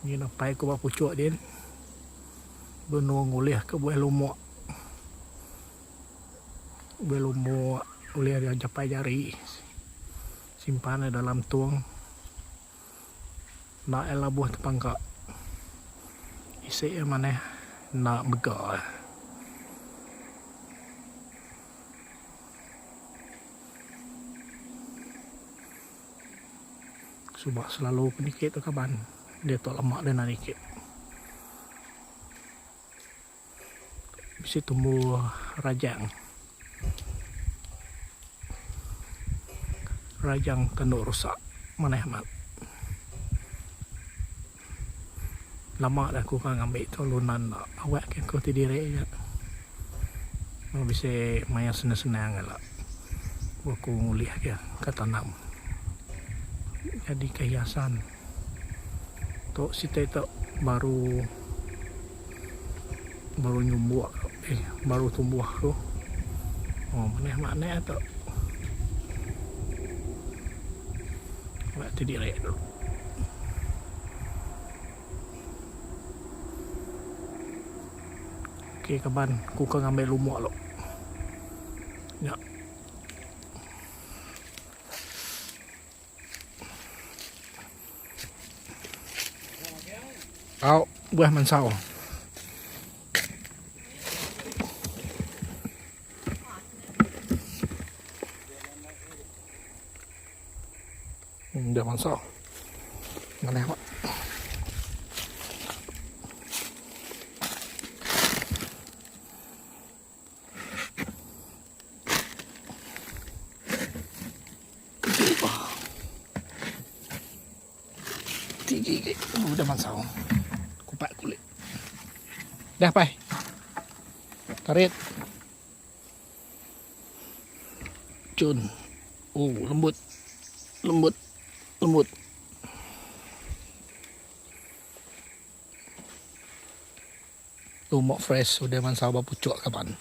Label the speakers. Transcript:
Speaker 1: Ni napai ko ba pucuk din. benua ulih ke buah lumok. Buah lumok ulih dia japai jari. Simpan dalam tuang. Nak elabuh tepangkak. Isi mana nak begal. Sebab selalu penikit tu kaban. Dia tak lemak dia nak nikit Bisa tumbuh rajang. Rajang tanduk rusak. Mana mat Lama dah aku kan ambil tolunan nak Awak kan kau tidur ya Mau bisa maya senang-senang lah. Aku nguliah ya kata tanam jadi kehiasan tok sita itu baru baru nyumbuh eh baru tumbuh tuh oh mana mana itu waktu direk dulu Oke kaban, ku ngambil lumuk lo. Ya. เอาเบื่อมันเศร้าเดี๋ยวมันเศร้ามาแล้วอะ第一个，我的妈操！Kupak kulit. Dah, pai. Tarik. Cun. Oh, lembut. Lembut. Lembut. Lumok fresh. Udah mansau bapucuk kapan.